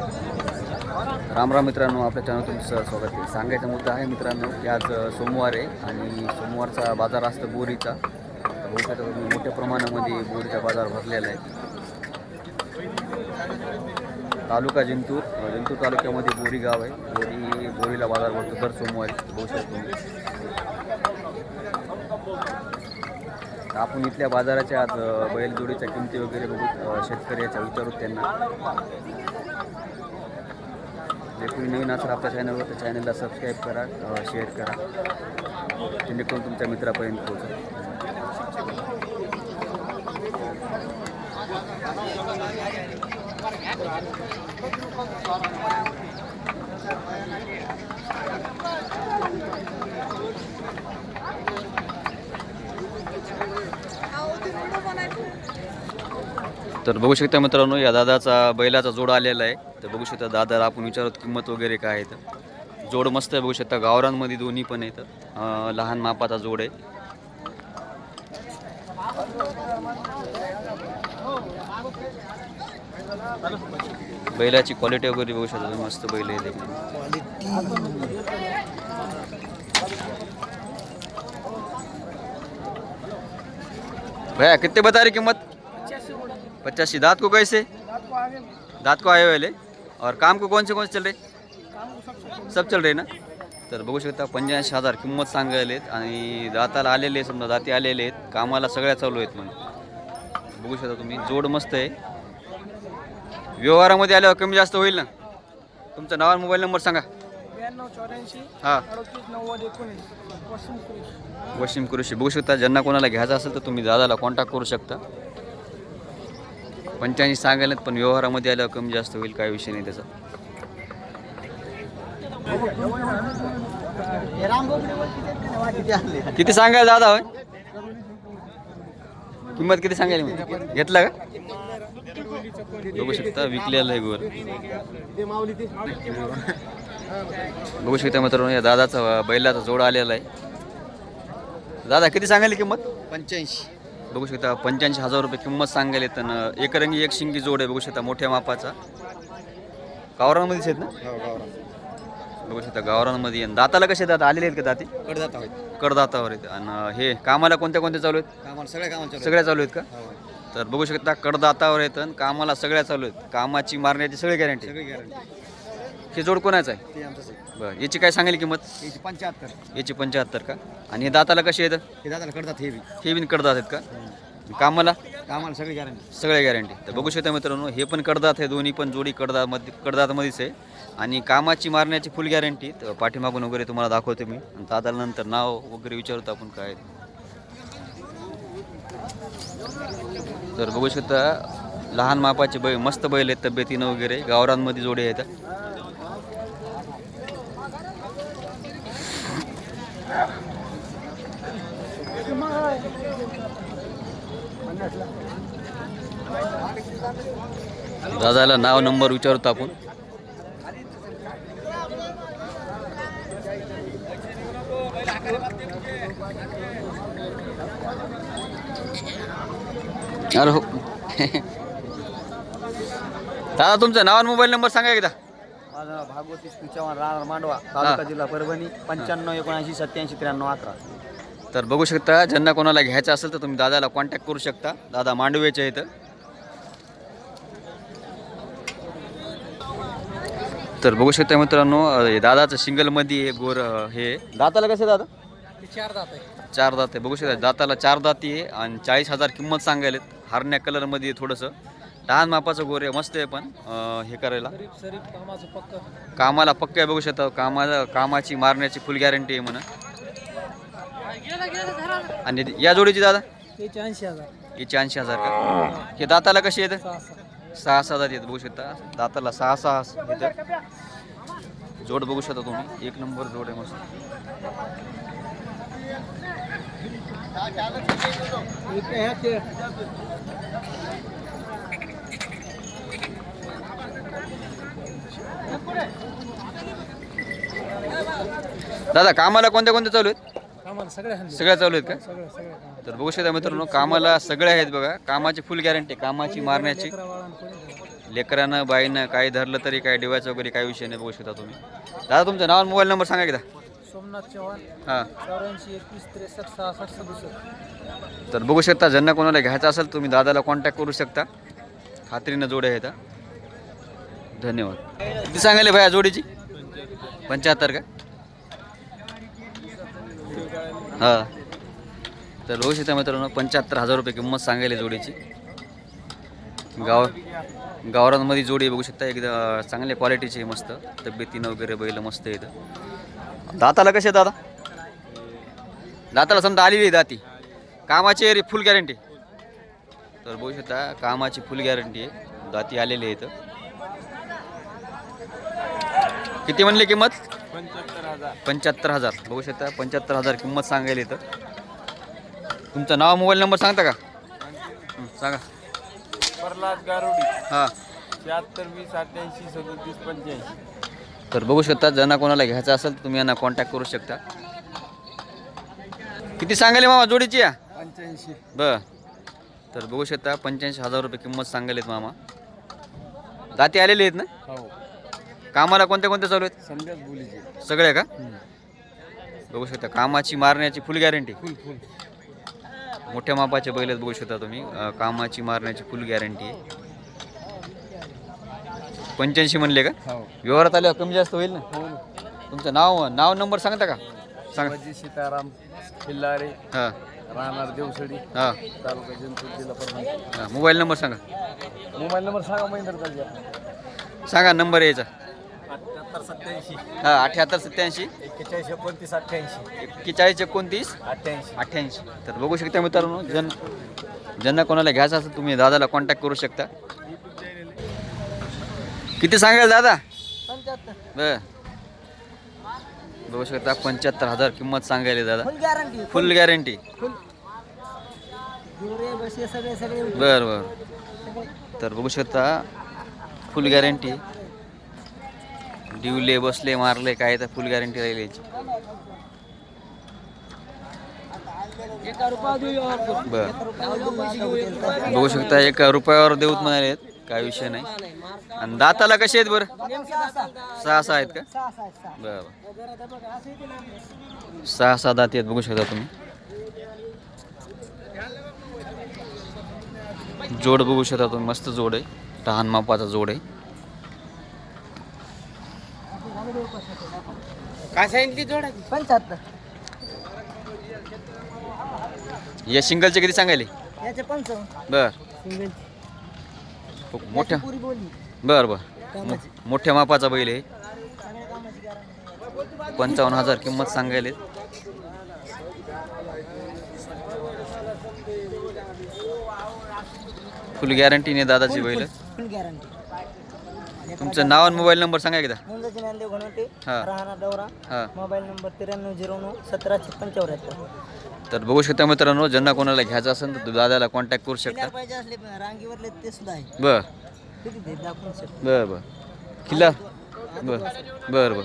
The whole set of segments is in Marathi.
राम राम मित्रांनो आपल्या चॅनल तुमचं स्वागत आहे. सांगायचा मुद्दा आहे मित्रांनो की आज सोमवार आहे आणि सोमवारचा बाजार असतो बोरीचा. बोरीचा मोठ्या प्रमाणामध्ये बोरीचा बाजार भरलेला आहे. तालुका जिंतूर जिंतूर तालुक्यामध्ये बोरी गाव आहे. बोरी बोरीला बाजार भरतो दर सोमवारी बघू शकतो आपण इथल्या बाजाराच्या आज बैलजोडीच्या किमती वगैरे बघू शेतकऱ्याचा विचारू त्यांना. जे कोणी नवीन असेल आपल्या चॅनलवर त्या चॅनलला सबस्क्राईब करा शेअर करा. जेणेकरून तुमच्या मित्रापर्यंत पोहोचेल. तर बघू शकता मित्रांनो या दादाचा बैलाचा जोड आलेला आहे. तर बघू शकता दादाला आपण विचारत किंमत वगैरे काय आहे तर. जोड मस्त आहे बघू शकता गावरांमध्ये दोन्ही पण आहेत. लहान मापाचा जोड आहे. बैलाची क्वालिटी वगैरे बघू शकता मस्त बैल आहे देखील भैया बता रही कीमत? पचासी। दांत को कैसे? दांत को आए वाले। और काम को कौन से कौन से चल रहे? सब चल रहे ना? तर बघू शकता पंच्याऐंशी हजार किंमत सांगायला आहेत आणि दाताला आलेले आहेत समजा दाती आलेले आहेत कामाला सगळ्या चालू आहेत म्हणून. बघू शकता तुम्ही जोड मस्त आहे. व्यवहारामध्ये आल्यावर कमी जास्त होईल ना? तुमचं नाव आणि मोबाईल नंबर सांगा. हां. वशिम कृषी बघू शकता ज्यांना कोणाला घ्यायचं असेल तर तुम्ही दादाला कॉन्टॅक्ट करू शकता. पंच्याऐंशी सांगायला पण व्यवहारामध्ये आल्यावर कमी जास्त होईल काय विषय नाही त्याचा. किती सांगायला दादा होय? किंमत किती सांगायला मी घेतला का? बघू शकता विकलेला आहे गोर. बघू शकता मित्रांनो या दादाचा बैलाचा जोड आलेला आहे. दादा किती सांगायला किंमत? पंच्याऐंशी. बघू शकता पंच्याऐंशी हजार रुपये किंमत सांगायला तर एक रंगी एक शिंगी जोड आहे बघू शकता मोठ्या मापाचा. गावरांमध्येच आहेत ना? बघू शकता गावरांमध्ये दाताला कसे दात आलेले आहेत का दाती? कडदात कडदातावर आहेत. आणि हे कामाला कोणत्या कोणत्या चालू आहेत? कामाला सगळ्या कामाला चालू सगळ्या चालू आहेत का. हो. तर बघू शकता कडदातावर आहेत आणि कामाला सगळ्या चालू आहेत. कामाची मारण्याची सगळी गॅरंटी सगळी गॅरंटी हे जोड कोणाचं आहे? ते बरं याची काय सांगेल किंमत? याची पंच्याहत्तर. याची पंच्याहत्तर का? आणि हे दाताला कशी येतं हे दादाला कडदात हे बी. हे बिन कडदात आहेत का? कामाला? कामाला सगळी गॅरंटी सगळ्या गॅरंटी तर बघू शकता मित्रांनो हे पण कडदात आहे दोन्ही पण जोडी कडदामध्ये कडदातमध्येच आहे. आणि कामाची मारण्याची फुल गॅरंटी तर पाठीमागून वगैरे तुम्हाला दाखवते मी. आणि दादाला नंतर नाव वगैरे विचारतो आपण काय. तर बघू शकता लहान मापाचे बैल मस्त बैल आहेत तब्येतीनं वगैरे. गावरांमध्ये जोडे आहेत. दादाला नाव नंबर विचारतो आपण. अरे हो. दादा तुमचं नाव आणि मोबाईल नंबर सांगा एकदा. माझं नाव भागवती राहणार मांडवा तालुका जिल्हा परभणी पंच्याण्णव एकोणऐंशी सत्याऐंशी त्र्याण्णव अकरा. तर बघू शकता ज्यांना कोणाला घ्यायचं असेल तर तुम्ही दादाला कॉन्टॅक्ट करू शकता. दादा मांडवेचे इथं. तर बघू शकता मित्रांनो अं, दादाचं सिंगलमध्ये हे गोर अं, हे. दाताला कसं आहे दादा? चार दात आहे. चार दात आहे. बघू शकता दाताला चार दाती आहे आणि चाळीस हजार किंमत सांगायलेत. हरण्या कलरमध्ये थोडंसं. लहान मापाचं गोर आहे मस्त आहे पण अं, हे करायला. कामाला पक्का आहे बघू शकता. कामाला कामाची मारण्याची फुल गॅरंटी आहे म्हणा. आणि या जोडीची दादा? ऐंशी हजार. याची ऐंशी हजार का? हे दाताला कशी येतं सहा सहा. दात येत बघू शकता. दाताला सहा सहा येतं जोड बघू शकता तुम्ही. एक नंबर जोड आहे मस्त. दादा कामाला कोणत्या कोणत्या चालू आहेत? कामाला सगळे हल्ले. सगळ्या चालू आहेत का? तर बघू शकता मित्रांनो कामाला सगळे आहेत बघा. कामाची फुल गॅरंटी कामाची मारण्याची. लेकरा लेकरानं बाईनं काही धरलं तरी काय डिवायचं वगैरे काही विषय नाही बघू शकता तुम्ही. दादा तुमचं नाव आणि मोबाईल नंबर सांगा एकदा. सोमनाथ चव्हाण. हां. चौऱ्याऐंशी एकवीस त्रेसष्ट सहासष्ट सदुसष्ट. तर बघू शकता ज्यांना कोणाला घ्यायचं असेल तुम्ही दादाला कॉन्टॅक्ट करू शकता. खात्रीनं जोडे आहेत हा. धन्यवाद. किती सांगायले भैया जोडीची? पंच्याहत्तर का? हां. तर बघू शकता मित्रांनो पंच्याहत्तर हजार रुपये किंमत सांगायला जोडीची. गाव गावरांमध्ये जोडी बघू शकता एकदा चांगल्या क्वालिटीची आहे मस्त तब्येतीनं वगैरे बैल मस्त इथं दाताला कसे दादा? दाताला समजा आलेली आहे दाती. कामाची रे फुल गॅरंटी तर बघू शकता कामाची फुल गॅरंटी आहे. दाती आलेली आहे इथं किती म्हणली किंमत? पंच्याहत्तर हजार. पंच्याहत्तर हजार. बघू शकता पंच्याहत्तर हजार किंमत सांगायला इथं. तुमचं नाव मोबाईल नंबर सांगता का? हं, सांगा. प्रल्हाद गारुडी. हां. शहात्तर वीस अठ्ठ्याऐंशी सदोतीस पंच्याऐंशी. तर बघू शकता ज्यांना कोणाला घ्यायचं असेल तर तुम्ही यांना कॉन्टॅक्ट करू शकता. किती सांगायले मामा जोडीची या? पंच्याऐंशी. बर. तर बघू शकता पंच्याऐंशी हजार रुपये किंमत सांगायलेत मामा. दाती आलेले आहेत ना? हो. कामाला कोणत्या कोणत्या चालू आहेत? बोलीचे. सगळे का? बघू शकता कामाची मारण्याची फुल गॅरंटी फुल फुल मोठ्या मापाचे बैल बघू शकता तुम्ही. अं, कामाची मारण्याची फुल गॅरंटी आहे. पंच्याऐंशी म्हणले का? हो. व्यवहारात आल्यावर कमी जास्त होईल ना? हो तुमचं नाव नाव नंबर सांगता का? सांगा. शिवाजी सीताराम किल्लारे हां. राहणार देवसडी हां. तालुका जिंतूर जिल्हा परभणी. हां मोबाईल नंबर सांगा. मोबाईल नंबर सांगा महेंद्र सांगा नंबर यायचा. अठ्याहत्तर सत्याऐंशी हां अठ्याहत्तर सत्याऐंशी एक्केचाळीस एकोणतीस अठ्ठ्याऐंशी. एक्केचाळीस एकोणतीस? अठ्ठ्याऐंशी. अठ्ठ्याऐंशी. तर बघू शकता मित्रांनो जन ज्यांना कोणाला घ्यायचं असेल तुम्ही दादाला कॉन्टॅक्ट करू शकता. किती सांगाल दादा? पंच्याहत्तर. बर. बघू शकता पंच्याहत्तर हजार किंमत सांगायला दादा. फुल गॅरंटी फुल बर बर. तर बघू शकता फुल गॅरंटी डिवले बसले मारले काय तर फुल गॅरंटी राहील याची. बरं. बर बघू शकता एका रुपयावर देऊत म्हणाले काय विषय नाही. आणि दाताला कसे आहेत बरं? सहा सहा आहेत का? बरं सहा सहा दाती आहेत बघू शकता तुम्ही. जोड बघू शकता तुम्ही मस्त जोड आहे. लहान मापाचा जोड आहे. काय सांगितली जोड पंच्याहत्तर या सिंगलचे किती सांगायले? याचे पंचावन्न. बर. सिंगल. खूप मोठ्या पुरी बोलली. बर बर. मोठ्या मापाचा बैल आहे. सगळ्या कामाची गॅरंटी पंचावन्न हजार किंमत सांगायले. फुल गॅरंटीने दादाची बैल. फुल गॅरंटी तुमचं नाव आणि मोबाईल नंबर सांगा एकदा. मुंजाची हा. राहणार हां. मोबाईल नंबर त्र्याण्णव झिरो नऊ सतरा छप्पन चौऱ्याहत्तर. तर बघू शकता मित्रांनो ज्यांना कोणाला घ्यायचं असेल तर दादाला कॉन्टॅक्ट करू शकता. किल्ल्यावर पाहिजे असले रांगीवरले ते सुद्धा आहे. बर. किती ते दाखवून शकतो बर बर. किल्ला बर बर बर.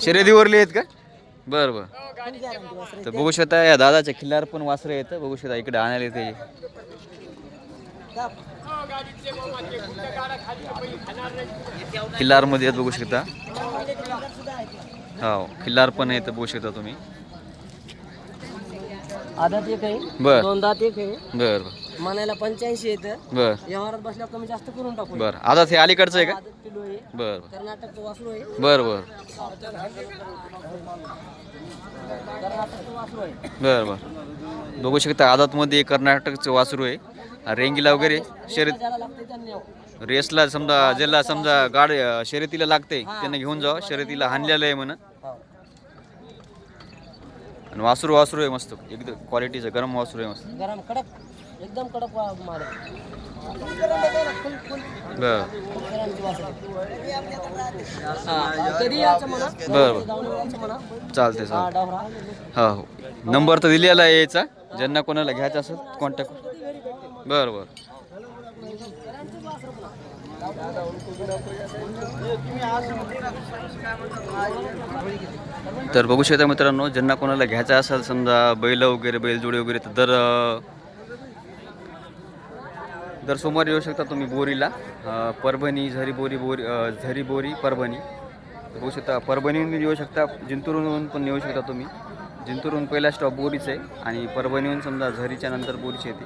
शर्यतीवरले आहेत का? बर बर. गॅरंटी तर बघू शकता या दादाच्या किल्ल्यावर पण वासरं येतं. बघू शकता इकडे आणायला येते. दाख. किल्लारमध्ये आहेत बघू शकता. हो किल्लार पण येतं बघू शकता तुम्ही. आधात एक आहे बर. दोन दात एक आहे. बर. म्हणायला पंच्याऐंशी येतं. बर. व्यवहारात बसल्यावर कमी जास्त करून टाकू बर. आता हे अलीकडचं आहे का? आदत किलो आहे. बर बर. कर्नाटकचं वासरू आहे. बर बर. कर्नाटकचं वासरू आहे. बर बर. बघू शकता आदातमध्ये कर्नाटकचं वासरू आहे. रेंगीला वगैरे शर्यत ज्याला लागते त्यांनी यावं. रेसला समजा ज्याला समजा गाड शर्यतीला लागते त्यांना घेऊन जावं. शर्यतीला हाणलेलं आहे म्हणा हो. आणि वासरू वासरू आहे मस्त. एकदम क्वालिटीचं गरम वासरू आहे मस्त. गरम कडक. एकदम कडक. हा, कधी यायचं म्हणा? बर म्हणा? चालते हा चालते डवरा. हा हो. नंबर तर दिलेला आहे याचा. ज्यांना कोणाला घ्यायचा असेल कॉन्टॅक्ट बरं बरं. तर बघू शकता मित्रांनो ज्यांना कोणाला घ्यायचं असेल समजा बैल वगैरे बैलजोडी वगैरे तर दर दर सोमवारी येऊ शकता तुम्ही बोरीला. परभणी झरी बोरी बोरी झरी बोरी परभणी. तर बघू शकता. परभणीहून येऊ शकता. जिंतूरहून पण येऊ शकता तुम्ही. जिंतूरहून पहिला स्टॉप बोरीच आहे. आणि परभणीहून समजा झरीच्या नंतर बोरीची येते.